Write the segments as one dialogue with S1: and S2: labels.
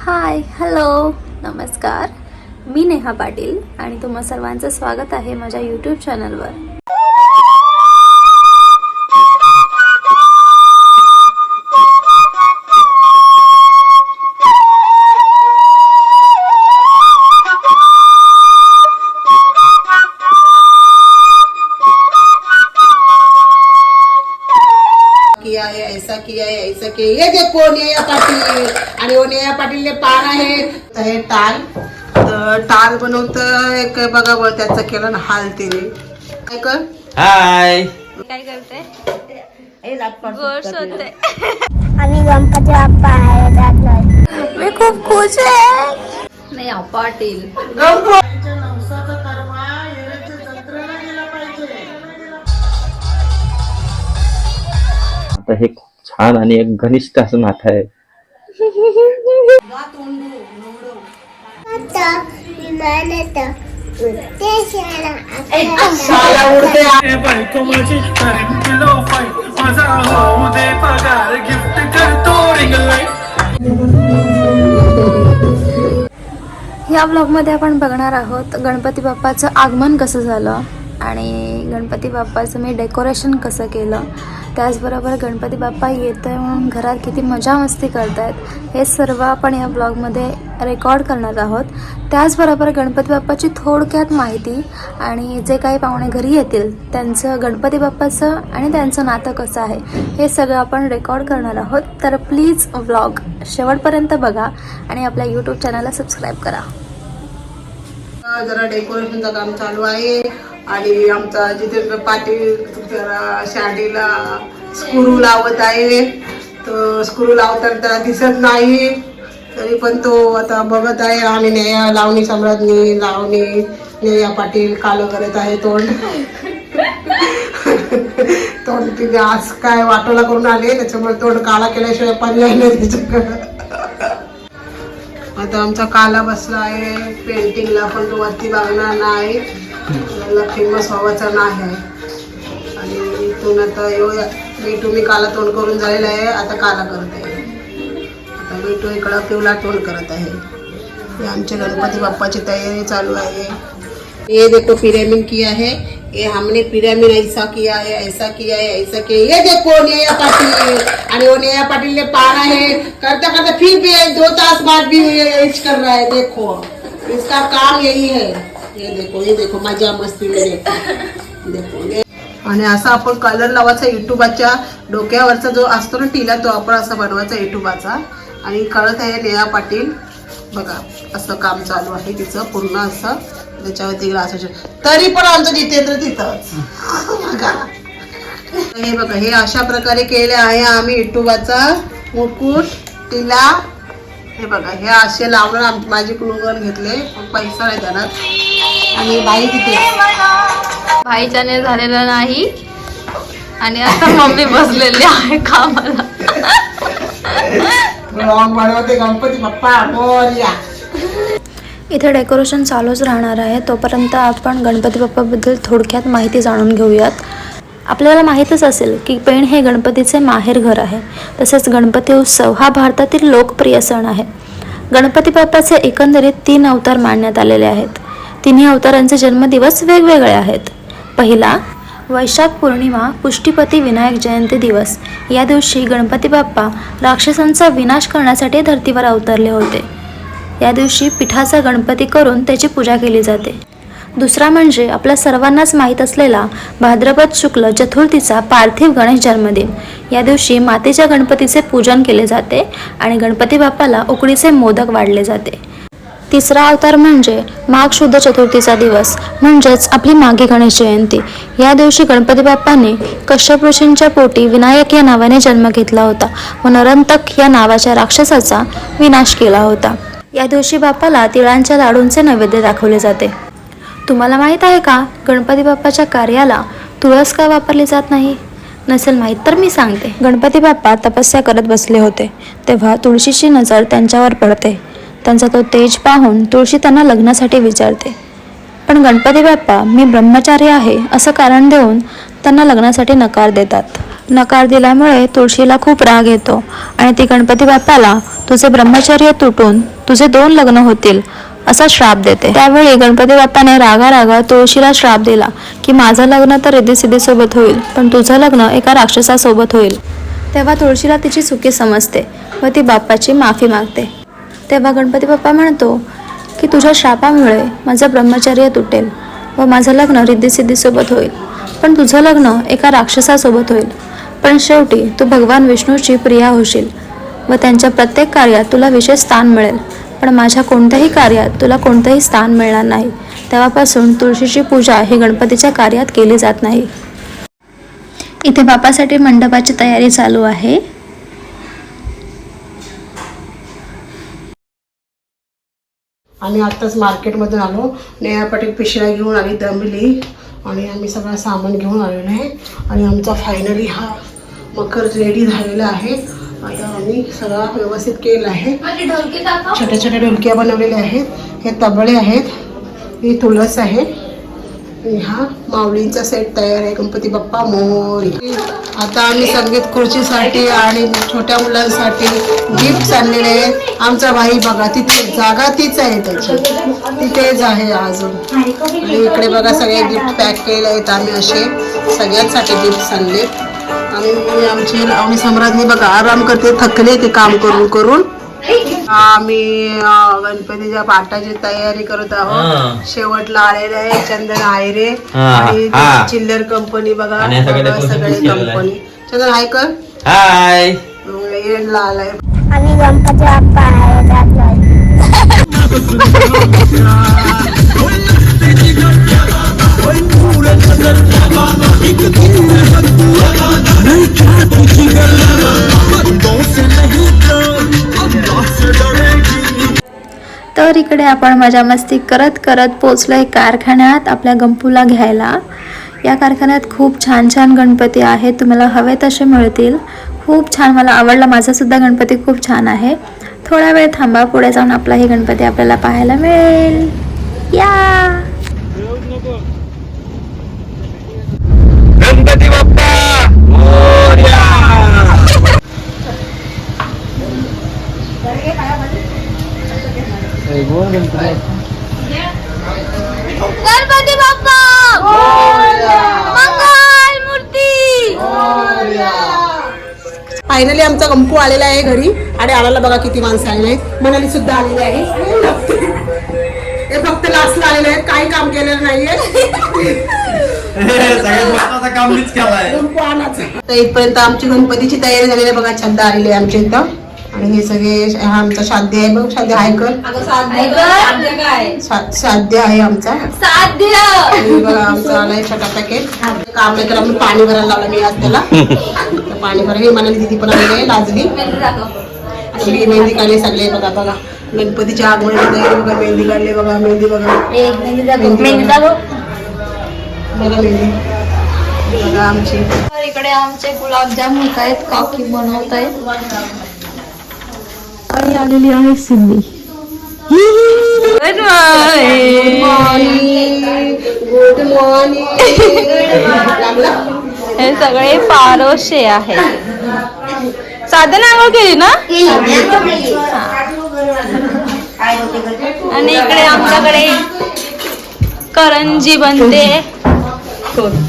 S1: Hi hello नमस्कार. मी नेहा पाटील आणि तुम्हा सर्वांचं स्वागत आहे माझ्या यूट्यूब चॅनलवर
S2: ऐसा किया है ऐसा किया ये देखो नेहा पाटील आणि ओ नेहा पाटीलने पान आहे. तर हे टाल. तर टाल बनवत एक बघा बघ त्याचं केलं ना हाल तिने. काय कर?
S3: हाय.
S1: काय करते?
S4: आम्ही गणपती बाप्पा आहे
S1: मी खूप खुश आहे. नाही पाटील.
S3: आता हे छान आणि एक घनिष्ठ असं नातं आहे.
S1: या ब्लॉगमध्ये आपण बघणार आहोत गणपती बाप्पाचं आगमन कसं झालं? आणि गणपती बाप्पाचं मी डेकोरेशन कसं केलं त्याचबरोबर गणपती बाप्पा येत आहे म्हणून घरात किती मजा मस्ती करतायत हे सर्व आपण या ब्लॉगमध्ये रेकॉर्ड करणार आहोत. त्याचबरोबर गणपती बाप्पाची थोडक्यात माहिती आणि जे काही पाहुणे घरी येतील त्यांचं गणपती बाप्पाचं आणि त्यांचं नातं कसं आहे हे सगळं आपण रेकॉर्ड करणार आहोत. तर प्लीज व्लॉग शेवटपर्यंत बघा आणि आपल्या यूट्यूब चॅनलला सबस्क्राईब करा.
S2: जरा डेकोरेशनचं काम चालू आहे. आणि आमचा जितेंद्र पाटील जरा शाडीला स्क्रू लावत आहे तो स्क्रू लावताना त्याला दिसत नाही. तरी पण तो आता बघत आहे आणि नेया लावणी सम्राज्ञी लावणी नेया पाटील कालं करत आहे तोंड. तोंड तिने आज काय वाटोला करून आले त्याच्यामुळे तोंड काळा केल्याशिवाय पर्याय नाही त्याच्याकडं. आता आमचा काला बसला आहे पेंटिंगला पण तो वरती बघणार नाही. त्याला फेमस व्हावाचं नाही. आहे आणि इथून आता येऊ मी काला तोंड करून झालेला आहे आता काला करत आहे. आता मी इकडं पिवला तोंड करत आहे. आमचे आमच्या गणपती बाप्पाची तयारी चालू आहे. ये देखो पिरामिड किया है ये हमने पिरामिड ऐसा किया है ऐसा किया है ऐसा किया ये देखो नेहा पाटिल. आणि वो नेहा पाटिल ने पाना है. करता करता फिर भी दो तास बाद भी ये कर रहा है. देखो. इसका काम यही है. ये देखो ये देखो मजा मस्ती देखो. देखो आणि असा आपण कलर लावायचा युट्यूबाच्या डोक्यावरचा जो असतो ना टिला तो आपण असा बनवायचा युट्यूबाचा. आणि कळत आहे नेहा पाटील. बघा असं काम चालू आहे तिचं पूर्ण असं. त्याच्यावरती ग्लास तरी पण आमचं जितेंद्र तिथंच. बघा. हे बघा हे अशा प्रकारे केले आहे आम्ही युट्यूबाचा. मुकुट टिला. हे बघा हे असे लावून माझी क्लूगन घेतले. पैसा नाही देणार. आणि बाई तिथे
S1: भाईच्याने झालेलं नाही. आणि आता मम्मी बसलेली आहे कामाला.
S2: गणपती बाप्पा मोरया
S1: इथे डेकोरेशन चालूच राहणार आहे. तोपर्यंत आपण गणपती बाप्पाबद्दल थोडक्यात माहिती जाणून घेऊयात. आपल्याला माहीतच असेल की पेण हे गणपतीचे माहेर घर आहे. तसेच गणपती उत्सव हा भारतातील लोकप्रिय सण आहे. गणपती बाप्पाचे एकंदरीत तीन अवतार मानण्यात आलेले आहेत. तिन्ही अवतारांचे जन्मदिवस वेगवेगळे आहेत. पहिला वैशाख पौर्णिमा पुष्टीपती विनायक जयंती दिवस. या दिवशी गणपती बाप्पा राक्षसांचा विनाश करण्यासाठी धर्तीवर अवतरले होते. या दिवशी पिठाचा गणपती करून त्याची पूजा केली जाते. दुसरा म्हणजे आपल्या सर्वांनाच माहीत असलेला भाद्रपद शुक्ल चतुर्थीचा पार्थिव गणेश जन्मदिन. या दिवशी मातेच्या गणपतीचे पूजन केले जाते आणि गणपती बाप्पाला उकडीचे मोदक वाढले जाते. तिसरा अवतार म्हणजे माघ शुद्ध चतुर्थीचा दिवस म्हणजेच आपली माघी गणेश जयंती. या दिवशी गणपती बाप्पाने कश्यप ऋषींच्या पोटी विनायक या नावाने जन्म घेतला होता व नरंतक या नावाच्या राक्षसाचा विनाश केला होता. या दिवशी बाप्पाला तिळांच्या लाडूंचे नैवेद्य दाखवले जाते. तुम्हाला माहीत आहे का गणपती बाप्पाच्या कार्याला तुळस का वापरली जात नाही? नसेल माहीत तर मी सांगते. गणपती बाप्पा तपस्या करत बसले होते तेव्हा तुळशीची नजर त्यांच्यावर पडते. त्यांचा तो तेज पाहून तुळशी त्यांना लग्नासाठी विचारते. पण गणपती बाप्पा मी ब्रह्मचारी आहे असं कारण देऊन त्यांना लग्नासाठी नकार देतात. नकार दिल्यामुळे तुळशीला खूप राग येतो आणि ती गणपती बाप्पाला तुझे ब्रह्मचर्य तुटून तुझे दोन लग्न होतील असा श्राप देते. त्यावेळी गणपती बाप्पाने रागा रागा तुळशीला श्राप दिला की माझं लग्न तर रिद्धिसिद्धीसोबत होईल पण तुझं लग्न एका राक्षसासोबत होईल. तेव्हा तुळशीला तिची चुकी समजते व ती बाप्पाची माफी मागते. तेव्हा गणपती बाप्पा म्हणतो की तुझ्या श्रापामुळे माझं ब्रह्मचर्य तुटेल व माझं लग्न रिद्धिसिद्धीसोबत होईल. पण तुझं लग्न एका राक्षसासोबत होईल. पण शेवटी तू भगवान विष्णूची प्रिया होशील व त्यांच्या प्रत्येक कार्यात तुला विशेष स्थान मिळेल. पण माझ्या कोणत्याही कार्यात तुला कोणतंही स्थान मिळणार नाही. तेव्हापासून तुळशीची पूजा ही गणपतीच्या कार्यात केली जात नाही. इथे बापासाठी मंडपाची तयारी चालू आहे.
S2: आम्ही आत्ताच मार्केटमधून आलो. नेहा पाटील पिशव्या घेऊन आली दमली. आणि आम्ही सगळं सामान घेऊन आलेलो आहे. आणि आमचा फायनली हा मकर रेडी झालेला आहे. आता आम्ही सगळा व्यवस्थित केला आहे. छोट्या छोट्या ढोलक्या बनवलेल्या आहेत. हे तबळे आहेत. ही तुळस आहे. आणि हा माऊलींचा सेट तयार आहे. गणपती बाप्पा मोरी. आता आम्ही संगीत खुर्चीसाठी आणि छोट्या मुलांसाठी गिफ्ट आणलेले आहेत आमचा भाई बघा तिथे जागा तीच आहे त्याची. तिथेच आहे अजून. आणि इकडे बघा सगळे गिफ्ट पॅक केले आहेत आम्ही असे. सगळ्यांसाठी गिफ्ट आणले. आणि आमचे आम्ही सम्राज्ञी बघा आराम करते थकले ते काम करून करून आम्ही गणपतीच्या पाठाची तयारी करत आहोत. शेवटला आलेले आहे चंदन आयरे आणि
S3: हा.
S2: चिल्लर कंपनी बघा.
S3: आणि सगळे आहे.
S2: कंपनी. चंदन हाय कर.
S3: हाय
S2: एंडला आलाय.
S4: आम्ही गणपती बाप्पा आहे
S1: तर इकडे आपण मजा मस्ती करत करत पोचलोय कारखान्यात आपल्या गंपूला घ्यायला. या कारखान्यात खूप छान छान गणपती आहेत तुम्हाला हवे तसे मिळतील. खूप छान मला आवडला माझासुद्धा गणपती खूप छान आहे. थोडा वेळ थांबा पुढे जाऊन आपलाही गणपती आपल्याला पाहायला मिळेल. या!
S3: गणपती बाप्पा!
S1: गणपती बाप्पा! मंगल मूर्ती!
S2: फायनली आमचा गंपू आलेला आहे घरी. आणि आणायला बघा किती माणसं आलेली आहेत. मनाली सुद्धा आलेली आहे. हे फक्त लास्टला आलेले आहेत. काही काम केलेलं नाहीये.
S3: काम मीच केलाय.
S2: गणपू आणायचं. तर इथपर्यंत आमची गणपतीची तयारी झालेली आहे. बघा छंद आलेली आहे आमच्या इथं. आणि हे सगळे हा आमचा साध्य आहे बघ साध्य हाय कर. साध्य आहे आमचा. बघा आमचा आलाय छोटा पॅकेट काम नाही तर आम्ही पाणी भरायला लावलं मी आज त्याला. पाणी भरा हे मनाली दिदी पण आलेली आहे लाजली मी मेहंदी काढली सगळे बघा बघा. गणपतीच्या आगमनाची तयारी बघा मेहंदी काढली बघा मेहंदी बघा. मेहंदी बघा बघा मेहंदी. बघा आमची.
S1: इकडे आमचे गुलाबजाम होत आहेत काकी बनवत आहेत आणि आलेली आहे सिंधी.
S2: गुड मॉर्निंग लागला
S1: हे सगळे पारोशे आहेत. साधन आंघोळ केली ना? आणि इकडे आमच्याकडे करंजी बनते.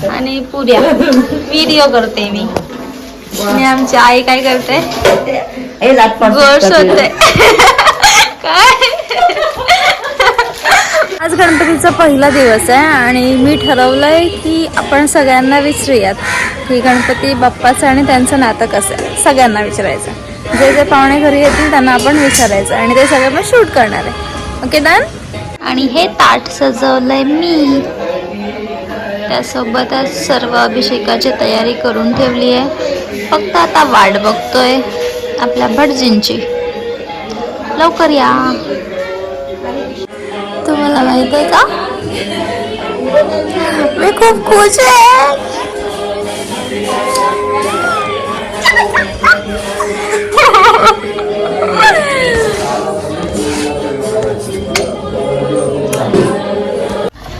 S1: आणि पुऱ्या. व्हिडिओ करते मी. आणि आमची आई काय करते? गोड शोधते काय आज गणपतीचा पहिला दिवस आहे आणि मी ठरवलंय की आपण सगळ्यांना विचारूयात की गणपती बाप्पाचं आणि त्यांचं नातं कसं आहे. सगळ्यांना विचारायचं. जे जे पाहुणे घरी येतील त्यांना आपण विचारायचं आणि ते सगळं आपण शूट करणार आहे. Okay done? आणि हे ताट सजवलंय मी. त्यासोबतच सर्व अभिषेकाची तयारी करून ठेवली आहे. फक्त आता वाट बघतोय. आपल्या भटजींची. लवकर या. तुम्हाला माहीत आहे का? मी खूप खुश आहे.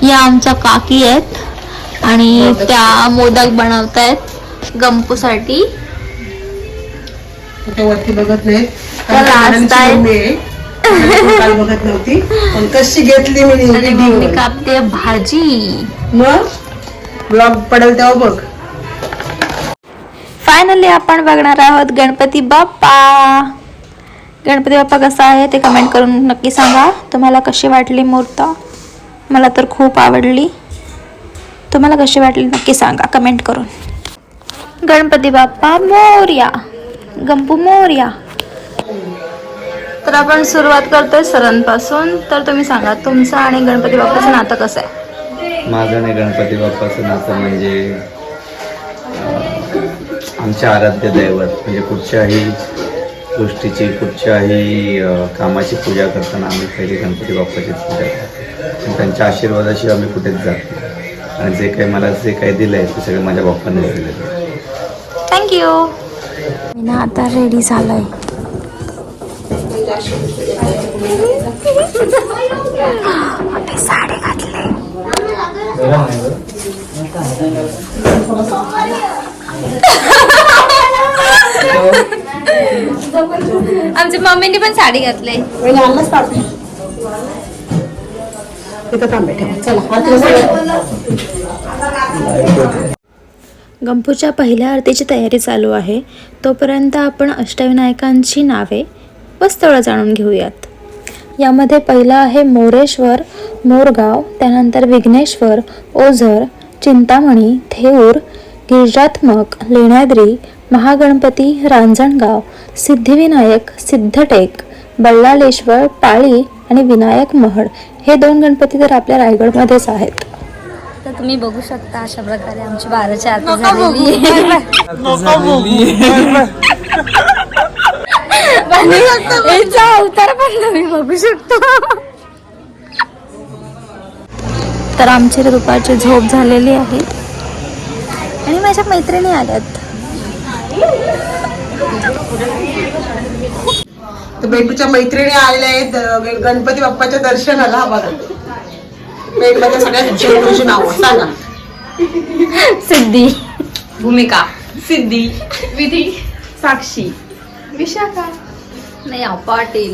S1: या आमच्या काकी आहेत आणि त्या मोदक बनवतायत गंपूसाठी.
S2: कुठे वरती बघत नाही. काल बघत नव्हती. पण कशी घेतली मी
S1: कापते भाजी.
S2: मग? ब्लॉग पडेल तेव्हा बघ.
S1: फायनली आपण बघणार आहोत गणपती बाप्पा. गणपती बाप्पा कसा आहे ते कमेंट करून नक्की सांगा. तुम्हाला कशी वाटली मूर्त? मला तर खूप आवडली. तुम्हाला कशी वाटली नक्की सांगा. कमेंट करून. गणपती बाप्पा मोर्या. गंपू मोर्या. तर आपण सुरुवात करतोय सरांपासून. तर तुम्ही सांगा तुमचं आणि गणपती बाप्पाचं नातं कसं आहे?
S3: माझं आणि गणपती बाप्पाचं नातं म्हणजे आमचे आराध्य दैवत. म्हणजे कुठच्याही गोष्टीची कुठच्याही कामाची पूजा करताना आम्ही पहिली गणपती बाप्पाचीच पूजा करतो. आणि त्यांच्या आशीर्वादाशिवाय आम्ही कुठेच जात नाही. आणि जे काही मला जे काही दिलं आहे ते सगळं माझ्या बाप्पाने दिलेलं आहे.
S1: थँक्यू मी ना आता रेडी झालोय. साडी घातली. आमच्या मम्मीने पण साडी घातली.
S2: चला
S1: गंपूच्या पहिल्या आरतीची तयारी चालू आहे. तोपर्यंत आपण अष्टविनायकांची नावे व स्थळं जाणून घेऊयात. यामध्ये पहिलं आहे मोरेश्वर मोरगाव त्यानंतर विघ्नेश्वर ओझर चिंतामणी थेऊर गिरिजात्मक लेण्याद्री महागणपती रांजणगाव सिद्धिविनायक सिद्धटेक बल्लालेश्वर पाळी आणि विनायक महड. हे दोन गणपती तर आपल्या रायगडमध्येच आहेत. तर तुम्ही बघू शकता अशा प्रकारे आमची बाराची आरती झालेली आहे. याचा अवतार पण तुम्ही बघू शकता. तर आमची दुपारची झोप झालेली आहे. आणि माझ्या मैत्रिणी आल्यात.
S2: बेटूच्या मैत्रिणी आलेल्या आहेत. गणपती बाप्पाच्या दर्शनाला हा सगळ्यात नावं सांगा
S1: सिद्धी
S5: भूमिका सिद्धी विधी साक्षी विशाखा
S1: नाही पाटील!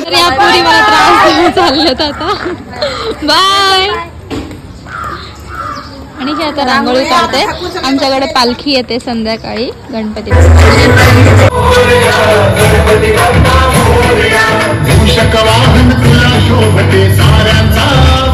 S1: तर या पोरी मला त्रास देऊन चाललेत आता बाय आणि हे आता रांगोळी काढते आमच्याकडे पालखी येते संध्याकाळी गणपती
S6: शकवाहन तुला शोभते साऱ्यांचा.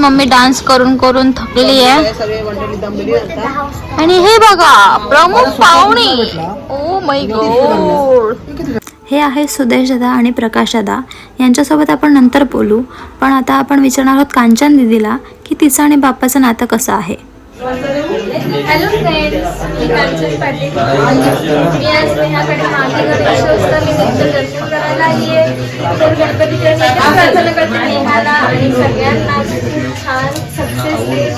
S1: मम्मी डान्स करून करून थकली आहे.
S2: हे
S1: आणि हे बघा प्रमुख पाहुणे. ओ माय गॉड हे आहे सुदेश दादा आणि प्रकाश दादा. यांच्यासोबत आपण नंतर बोलू. पण आता आपण विचारणार आहोत कांचन दिदीला की तिचं आणि बाप्पाचं नातं कसं आहे?
S7: हॅलो फ्रेंड्स मी कांचन पाटील. मी आज नेहाकडे मागे गणेशोत्सव मी तुमचं दर्शन करायला आली आहे. तर गणपतीच्या प्रार्थना करते नेहाला आणि सगळ्यांना छान सक्सेस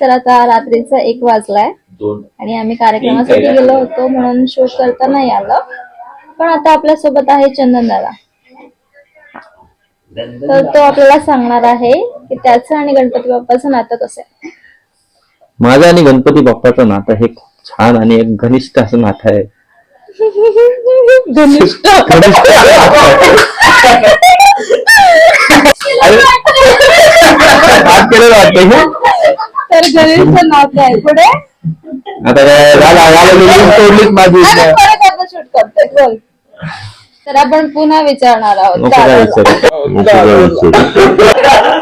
S1: तर आता रात्रीचा एक वाजलाय आणि आम्ही कार्यक्रमासाठी गेलो होतो म्हणून शूट करता नाही आलं. पण आता आपल्यासोबत आहे चंदन दादा. तर तो आपल्याला सांगणार आहे की त्याचं आणि गणपती बाप्पाचं नातं कसं आहे.
S8: माझं आणि गणपती बाप्पाचं नातं हे खूप छान आणि एक घनिष्ठ असं नातं आहे.
S1: घनिष्ठ.
S8: घनिष्ठ असं नातं आहे. हात केलेलं वाटतंय हे?
S1: तर नातं आहे. पुढे?
S8: आता काय मी लिंक तोडलीच माझी.
S1: आता परत आपण शूट करतोय बोल. तर आपण पुन्हा विचारणार आहोत.
S8: नको काय
S1: दादाला.
S8: विचारू. नको काय विचारू.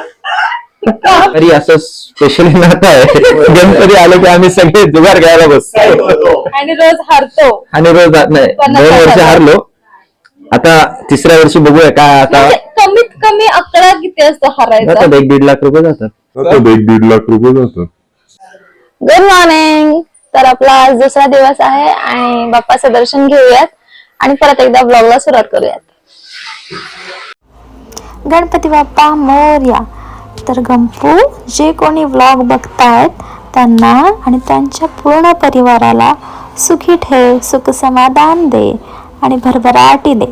S8: तरी असं स्पेशली नातं आहे. गणपती आले की आम्ही सगळे जुगार घ्यायला बसतो.
S1: आणि रोज हारतो.
S8: आणि रोज आ- नाही
S1: पन्नास
S8: दोन वर्ष
S1: हजार.
S8: हारलो. आता तिसऱ्या वर्षी बघूया काय आता
S1: म्हणजे कमीत कमी अकरा किती असतो हारायचा?
S8: जातात एक दीड लाख रुपये जातात.
S9: जातात एक दीड लाख रुपये जातात.
S10: गुड मॉर्निंग तर आपला आज दुसरा दिवस आहे आणि बाप्पाचं दर्शन घेऊयात. आणि परत एकदा ब्लॉगला सुरुवात करूयात. गणपती बाप्पा मोरया. तर गंपू जे कोणी व्लॉग बघतायत त्यांना आणि त्यांच्या पूर्ण परिवाराला सुखी ठेव सुख समाधान दे आणि भरभराटी दे.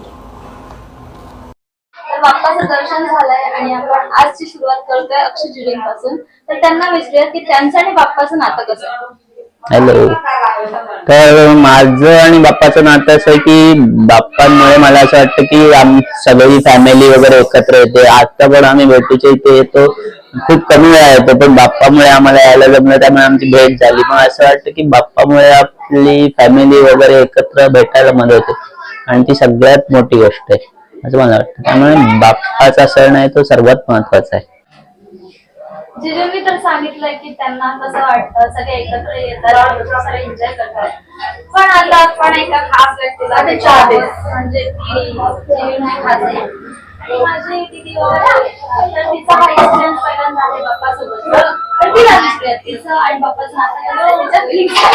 S10: बाप्पाचं दर्शन झालंय आणि आपण आजची सुरुवात करतोय अक्षयपासून तर त्यांना विचारूयात की त्यांचं आणि बाप्पाचं नातं कसं आहे?
S8: हॅलो तर माझं आणि बाप्पाचं नातं असं आहे की बाप्पांमुळे मला असं वाटतं की आम सगळी फॅमिली वगैरे एकत्र येते. आता पण आम्ही भेटीच्या इथे येतो. खूप कमी वेळा येतो पण बाप्पामुळे आम्हाला यायला जमलं त्यामुळे आमची भेट झाली. मग असं वाटतं की बाप्पामुळे आपली फॅमिली वगैरे एकत्र भेटायला मदत होते. आणि ती सगळ्यात मोठी गोष्ट आहे. असं मला वाटतं. त्यामुळे बाप्पाचा सण आहे तो सर्वात महत्त्वाचा आहे.
S10: जिजूंनी तर सांगितलंय की त्यांना कसं वाटतं सगळे एकत्र येतात सगळे एन्जॉय करतात. पण आता आपण एका खास व्यक्तीला म्हणजे ती जिजूंची खास आहे आणि माझी दिदी वगैरे. तर तिचा हा एक्सपिरियन्स पहिल्यांदा आहे बाप्पासोबत. तर तिला विचारूयात तिचं आणि बाप्पाचं नातं तिच्या?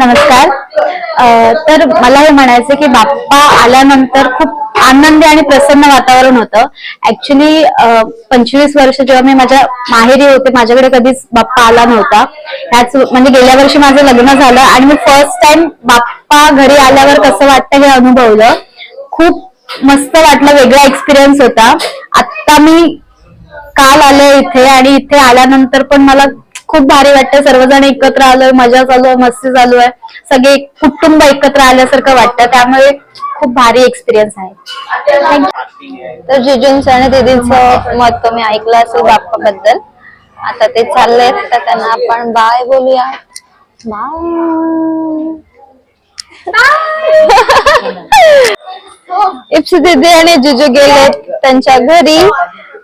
S11: नमस्कार. तर मला हे म्हणायचं की बाप्पा आल्यानंतर खूप आनंदी आणि प्रसन्न वातावरण होतं. ऍक्च्युली पंचवीस वर्ष जेव्हा मी माझ्या माहेरी होते माझ्याकडे कधीच बाप्पा आला नव्हता. ह्याच म्हणजे गेल्या वर्षी माझं लग्न झालं आणि मी फर्स्ट टाइम बाप्पा घरी आल्यावर कसं वाटतं हे अनुभवलं. खूप मस्त वाटलं वेगळा एक्सपिरियन्स होता. आता मी काल आले इथे आणि इथे आल्यानंतर पण मला खूप भारी वाटतं. सर्वजण एकत्र आलोय मजा चालू आहे मस्ती चालू आहे. सगळे कुटुंब एकत्र आल्यासारखं वाटतं. त्यामुळे खूप भारी एक्सपिरियन्स आहे.
S10: तर जिजूंचं आणि दीदींचं मत तुम्ही ऐकलं असेल बाप्पाबद्दल. आता ते चाललंय तर त्यांना आपण बाय बोलूया. बाय इप्सी दीदी आणि जिजू गेले त्यांच्या घरी.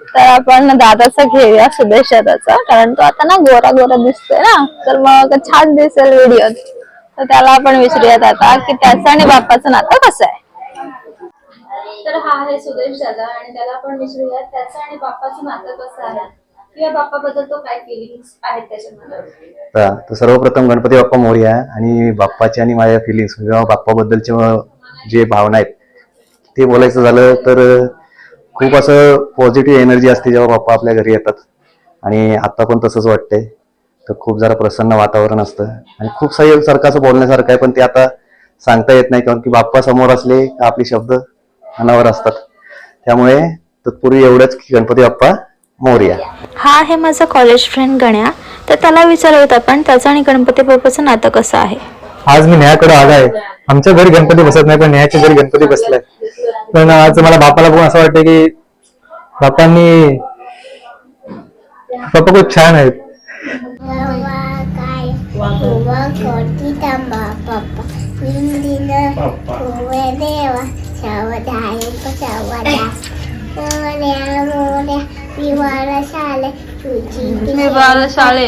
S10: तर आपण दादाचा घेऊया सुदेश दादाचा कारण तो आता ना गोरा गोरा दिसतोय ना. तर मग छान दिसेल व्हिडिओत तर त्याला आपण विचारूयात आता की त्याचं आणि बाप्पाचं नातं कसं आहे? तर हा आहे सुदेश दादा आणि त्याला आपण विचारूया त्याचं आणि बाप्पाचं नातं कसं आहे? किंवा बाप्पाबद्दल तो काय फिलिंग्स आहेत त्याच्यामध्ये?
S12: तर तर सर्वप्रथम गणपती बाप्पा मोरया आणि बाप्पाची आणि माझ्या फिलिंग्स किंवा बाप्पाबद्दलचे जे भावना आहेत ते बोलायचं झालं तर खूप असं पॉझिटिव्ह एनर्जी असते जेव्हा बाप्पा आपल्या घरी येतात. आणि आता पण तसंच वाटतंय. तर खूप जरा प्रसन्न वातावरण असतं. आणि खूप सारं सारखं असं बोलण्यासारखं आहे पण ते आता सांगता येत नाही कारण की बाप्पा समोर असले का आपले शब्द अनावर असतात. त्यामुळे तत्पूर्वी एवढंच की गणपती बाप्पा मोरया.
S10: हा आहे माझा कॉलेज फ्रेंड गण्या. तर त्याला विचारत आपण त्याचं आणि गणपती बाप्पाचं नातं कसं आहे?
S13: आज मी नेहाकडे आलो आहे आमच्या घरी गणपती बसत नाही पण नेहाच्या घरी गणपती बसलाय पण आज मला बापाला बघून असं वाटतं की बापांनी बाप्पा खूप छान आहेत
S4: शाळे
S14: शाळे.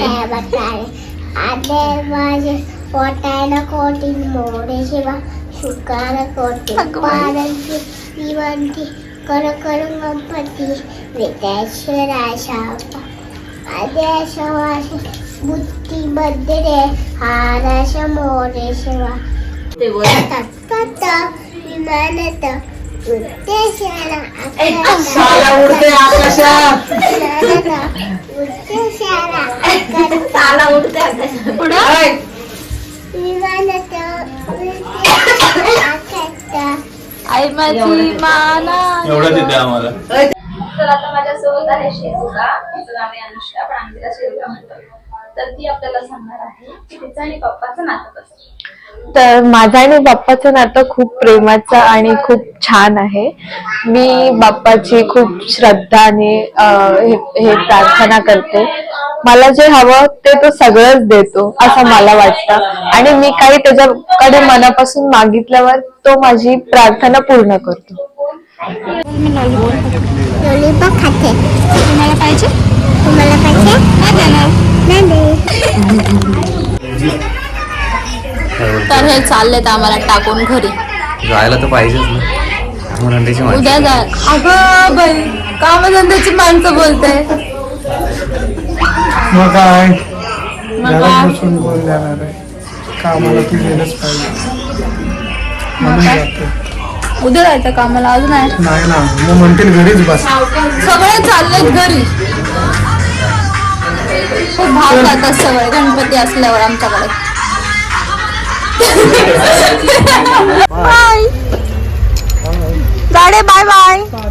S4: शाळे आले माझे पोटायला कोटी मोरे शिवा शुकार कोटी पारांची दिवंती कर कर गणपती वेतेश्वरा शापा आदेश वाश बुद्धी बद्रे
S10: आई माझी माना
S9: एवढंच येते आम्हाला.
S10: तर आता माझ्यासोबत आहे शेजुका तिचं नाव आहे अनुष्का पण आम्ही तिला शेजुका म्हणतो. तर ती आपल्याला सांगणार आहे की तिचं आणि पप्पाचं नातं कसं.
S11: तर माझं आणि बाप्पाचं नातं खूप प्रेमाचं आणि खूप छान आहे. मी बाप्पाची खूप श्रद्धाने हे हे प्रार्थना करते. मला जे हवं ते तो सगळंच देतो असं मला वाटतं. आणि मी काही त्याच्याकडे मनापासून मागितल्यावर तो माझी प्रार्थना पूर्ण करतो.
S4: लॉलीपॉप खाते. तुम्हाला पाहिजे? तुम्हाला पाहिजे?
S10: तर हे चाललेत आम्हाला टाकून घरी.
S12: जायला तर पाहिजेच ना.
S10: उद्या जा. अगं बाई कामधंद्याची माणसं बोलते
S15: मग काय? घरात बसून कोण जाणार आहे. कामाला तू गेलंच पाहिजे. म्हणून जातो.
S1: उद्या जायचं कामाला? अजून आहे?
S15: नाही ना मग म्हणतील घरीच बस.
S1: सगळे चाललेत घरी. खूप भाव जातात सगळे गणपती असल्यावर आमच्याकडे. बाय. गाडे बाय बाय. बाय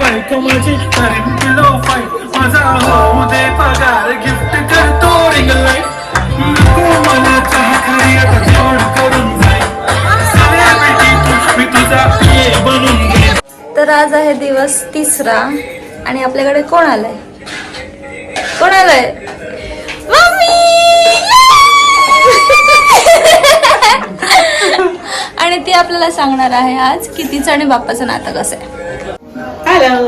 S16: बायको
S15: माझी किलो फाय माझा होऊ दे पगार गिफ्ट करतो रिंग लाइट नको मला चहा खरी आता जोड करून जाय. Celebrity तू, मी तुझा पिये बनून घे.
S1: तर आज आहे दिवस तिसरा आणि आपल्याकडे कोण आलंय? कोण आलंय? आणि ती आपल्याला सांगणार आहे आज की तिचं आणि बाप्पाचं नातं कसं आहे.
S16: हॅलो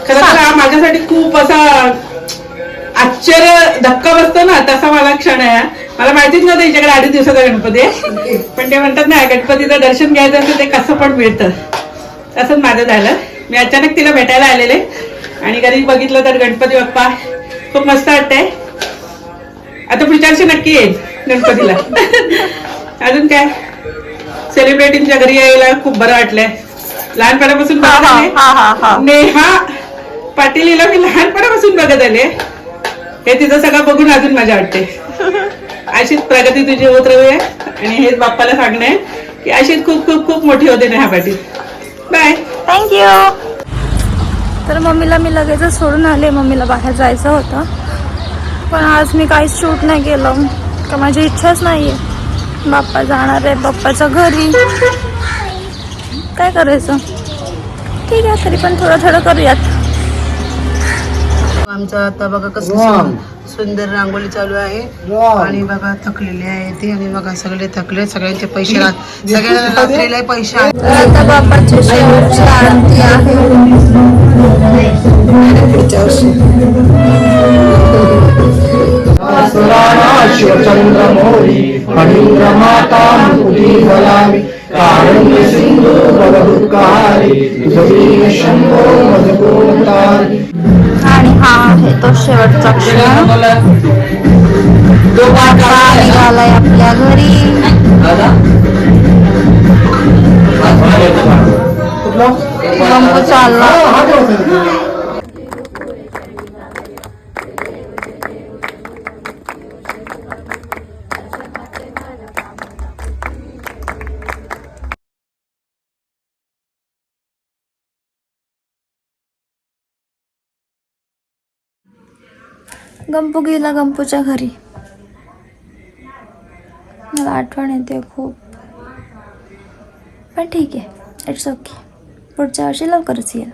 S16: खरं तर हा माझ्यासाठी खूप असा आश्चर्य धक्का बसतो ना तसा मला क्षण आहे. हा. मला माहितीच नव्हतं हिच्याकडे अडीच दिवसाचा गणपती आहे. पण ते म्हणतात ना गणपतीचं दर्शन घ्यायचं असेल ते कसं पण मिळतं. तसंच माझं झालं. मी अचानक तिला भेटायला आलेले. आणि घरी बघितलं तर गणपती बाप्पा खूप मस्त वाटतंय. आता पुढच्या वर्षी नक्की येईल गणपतीला. अजून काय? सेलिब्रिटींच्या घरी यायला खूप बरं वाटलंय. लहानपणापासून बघत आले. नेहा पाटील हिला मी लहानपणापासून बघत आले. हे तिचं सगळं बघून अजून मजा वाटते. अशीच प्रगती तुझी होत राहूया. आणि हेच बाप्पाला सांगणे की अशीच खूप खूप खूप मोठी होते नेहा पाटील. बाय
S1: थँक्यू तर मम्मीला मी लगेचच सोडून आले. मम्मीला बाहेर जायचं होतं. पण आज मी काहीच शूट नाही केलं. का माझी इच्छाच नाही आहे बाप्पा जाणार आहे. बाप्पाच्या घरी. काय करायचं? ठीक आहे तरी पण थोडं थोडं करूयात.
S16: आमचं आता बघा कसं सुंदर रांगोळी चालू आहे. आणि बघा थकलेले आहे ते आणि बघा सगळे थकले सगळ्यांचे पैसे रा- सगळ्या रात्रीला पैसे
S1: आता शेवटची आरती आहे.
S15: कारण्य सिंधु बलहुत्कारी तुझी शंभो मधुकोतारी
S1: आणि हा आहे तो शेवटचा क्षण. बाप्पा निघालाय आपल्या घरी. कुठला? चालला? गंपू गेला गंपूच्या घरी. मला आठवण येते खूप. पण ठीक आहे इट्स ओके पुढच्या वर्षी लवकरच येईल.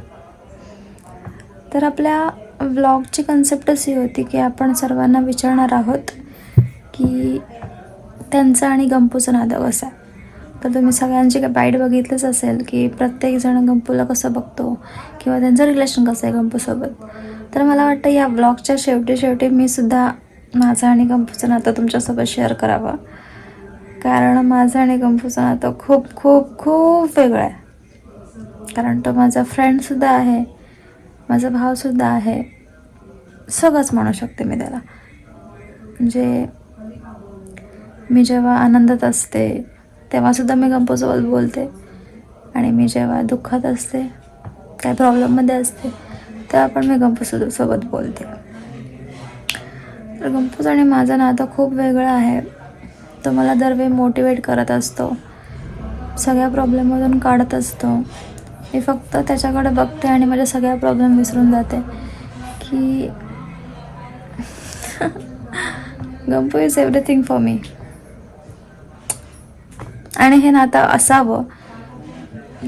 S1: तर आपल्या ब्लॉगची कन्सेप्टच ही होती की आपण सर्वांना विचारणार आहोत की त्यांचं आणि गंपूचं नातं कसं आहे. तर तुम्ही सगळ्यांची काय बाईट बघितलंच असेल की प्रत्येकजण गंपूला कसं बघतो किंवा त्यांचं रिलेशन कसं आहे गंपूसोबत. तर मला वाटतं या ब्लॉगच्या शेवटी शेवटी मी सुद्धा माझं आणि कंपूचं नातं तुमच्यासोबत शेअर करावं. कारण माझं आणि कंपूचं नातं खूप खूप खूप वेगळं आहे. कारण तो माझा फ्रेंडसुद्धा आहे माझा भावसुद्धा आहे. सगळंच म्हणू शकते मी त्याला. म्हणजे मी जेव्हा आनंदात असते तेव्हासुद्धा मी गंपूसोबत बोलते. आणि मी जेव्हा दुःखात असते काय प्रॉब्लेममध्ये असते तेव्हा पण मी गंपूसोबत सोबत बोलते. तर गंपूस आणि माझं नातं खूप वेगळं आहे. तो मला दरवेळी मोटिवेट करत असतो. सगळ्या प्रॉब्लेममधून काढत असतो. मी फक्त त्याच्याकडे बघते आणि माझ्या सगळ्या प्रॉब्लेम विसरून जाते. की Gampu is everything for me आणि हे नातं असावं.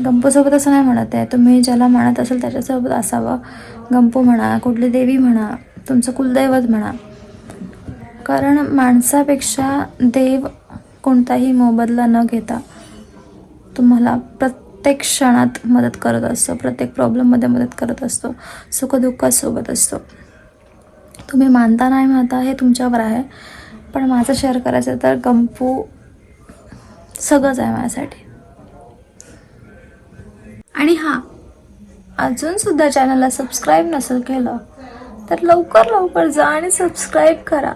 S1: गंपूसोबत असं नाही म्हणत आहे. तुम्ही ज्याला म्हणत असेल त्याच्यासोबत असावं. गंपू म्हणा कुठली देवी म्हणा तुमचं कुलदैवत म्हणा. कारण माणसापेक्षा देव कोणताही मोबदला न घेता तुम्हाला प्रत्येक क्षणात मदत करत असतो प्रत्येक प्रॉब्लेममध्ये मदत करत असतो सुखदुःखात सोबत असतो. तुम्ही मानता नाही मानता हे तुमच्यावर आहे पण माझं शेअर करायचं तर गंपू सगळंच आहे माझ्यासाठी. आणि हां अजूनसुद्धा चॅनलला सबस्क्राईब नसेल केलं तर लवकर लवकर जा आणि सबस्क्राईब करा.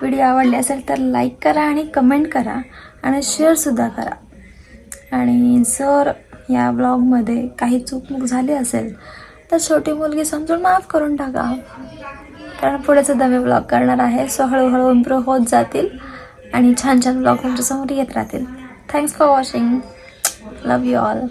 S1: व्हिडिओ आवडले असेल तर लाईक करा आणि कमेंट करा आणि शेअरसुद्धा करा. आणि जर या ब्लॉगमध्ये काही चूकमूक झाली असेल तर छोटी मुलगी समजून माफ करून टाका. कारण पुढे सुद्धा मी ब्लॉग करणार आहे. सो हळूहळू इम्प्रूव्ह होत जातील आणि छान छान ब्लॉग तुमच्यासमोर येत राहतील. Thanks for watching love you all